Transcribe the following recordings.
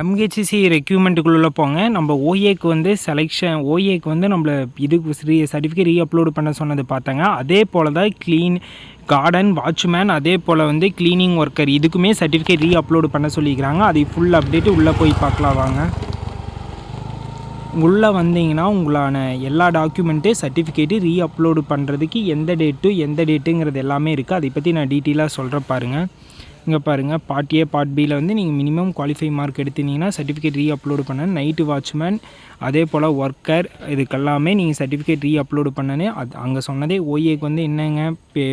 எம்ஹெச்சிசி ரெக்யூப்மெண்ட்டுக்குள்ளே போங்க. நம்ம ஓஏக்கு வந்து செலெக்ஷன் ஓஏக்கு வந்து நம்மள இதுக்கு ரீ சர்டிஃபிகேட் ரீ அப்லோடு பண்ண சொன்னது பார்த்தாங்க. அதே போல் தான் க்ளீன் கார்டன் வாட்ச்மேன் அதே போல் வந்து க்ளீனிங் ஒர்க்கர் இதுக்குமே சர்டிஃபிகேட் ரீ அப்லோடு பண்ண சொல்லிக்கிறாங்க. அதை ஃபுல் அப்டேட்டு உள்ளே போய் பார்க்கலாம் வாங்க. உள்ளே வந்தீங்கன்னா உங்களான எல்லா டாக்குமெண்ட்டு சர்டிஃபிகேட்டு ரீ அப்லோடு பண்ணுறதுக்கு எந்த டேட்டு எந்த டேட்டுங்கிறது எல்லாமே இருக்குது அதை பற்றி நான் டீட்டெயிலாக சொல்கிறேன் பாருங்கள் இங்கே பாருங்கள் பார்ட் ஏ பார்ட் பியில் வந்து நீங்கள் மினிமம் குவாலிஃபை மார்க் எடுத்திருந்தீங்கன்னா சர்டிஃபிகேட் ரீ அப்லோடு பண்ண நைட்டு வாட்ச்மேன் அதே போல் ஒர்க்கர் இதுக்கெல்லாமே நீங்கள் சர்டிஃபிகேட் ரீ அப்லோடு பண்ணனே அது அங்கே சொன்னதே ஓஏக்கு வந்து என்னங்க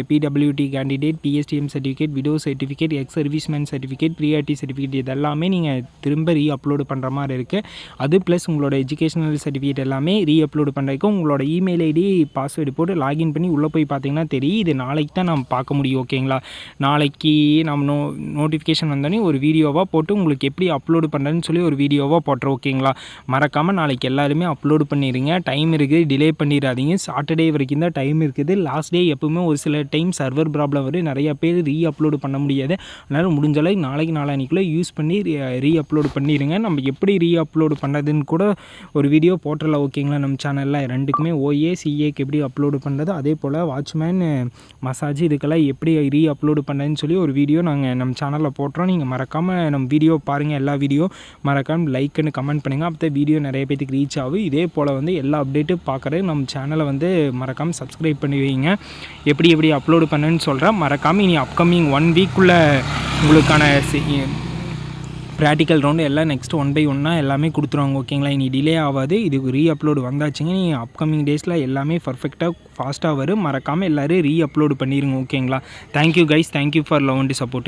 PWD candidate PSTM certificate widow certificate ex serviceman certificate priority certificate இதெல்லாமே நீங்கள் திரும்ப ரீ அப்லோடு பண்ணுற மாதிரி இருக்குது அது ப்ளஸ் உங்களோட எஜுகேஷனல் சர்டிஃபிகேட் எல்லாமே ரீ அப்லோடு பண்ணுறதுக்கு உங்களோட இமெயில் ஐடி பாஸ்வேர்டு போட்டு லாகின் பண்ணி உள்ளே போய் பார்த்தீங்கன்னா தெரியும். இது நாளைக்கு தான் நம்ம பார்க்க முடியும் ஓகேங்களா நாளைக்கு நம்ம நோ நோட்டிஃபிகேஷன் வந்தோடனே ஒரு வீடியோவாக போட்டு உங்களுக்கு எப்படி அப்லோடு பண்ணுறேன்னு சொல்லி ஒரு வீடியோவாக போட்டுரும் ஓகேங்களா? மறக்காமல் நாளைக்கு எல்லாருமே அப்லோடு பண்ணிடுங்க டைம் இருக்குது டிலே பண்ணிடாதீங்க. சாட்டர்டே வரைக்கும் தான் டைம் இருக்குது. லாஸ்ட் டே எப்பவுமே ஒரு சில டைம் சர்வர் ப்ராப்ளம் வரும். நிறையா பேர் ரீ அப்லோடு பண்ண முடியாது. அதனால் முடிஞ்ச அளவுக்கு நாளைக்கு நாளானிக்குள்ளே யூஸ் பண்ணி ரீ அப்லோடு பண்ணிடுங்க நம்ம எப்படி ரீ அப்லோடு பண்ணுறதுன்னு கூட ஒரு வீடியோ போட்டுடலாம் ஓகேங்களா? நம்ம சேனலில் ரெண்டுக்குமே ஓஏ சிஏக்கு எப்படி அப்லோடு பண்ணுறது அதே போல் வாட்ச்மேன் மசாஜ் இதுக்கெல்லாம் எப்படி ரீ அப்லோடு பண்ணுறதுன்னு சொல்லி ஒரு வீடியோ நாங்கள் நம்ம சேனலில் போட்டுறோம். நீங்கள் மறக்காமல் நம்ம வீடியோ பாருங்கள் எல்லா வீடியோ மறக்காமல் லைக்குன்னு கமெண்ட் பண்ணுங்கள் அப்போ வீடியோ நிறைய பேத்துக்கு ரீச் ஆகும். இதே போல் வந்து எல்லா அப்டேட்டும் பார்க்குறது நம்ம சேனலை வந்து மறக்காமல் சப்ஸ்கிரைப் பண்ணி வைங்க. எப்படி எப்படி அப்லோடு பண்ணுன்னு சொல்கிறேன் மறக்காமல் இனி அப்கமிங் ஒன் வீக்குள்ளே உங்களுக்கான ப்ராக்டிக்கல் ரவுண்டு எல்லாம் நெக்ஸ்ட் ஒன் பை ஒன்னாக எல்லாமே கொடுத்துருவாங்க ஓகேங்களா இனி டிலே ஆகாது. இதுக்கு ரீ அப்லோடு வந்தாச்சுங்க நீ அப்கமிங் டேஸில் எல்லாமே பர்ஃபெக்டாக ஃபாஸ்ட்டாக வரும். மறக்காமல் எல்லோரும் ரீ அப்லோடு பண்ணிடுங்க ஓகேங்களா thank you guys thank you for love and supporting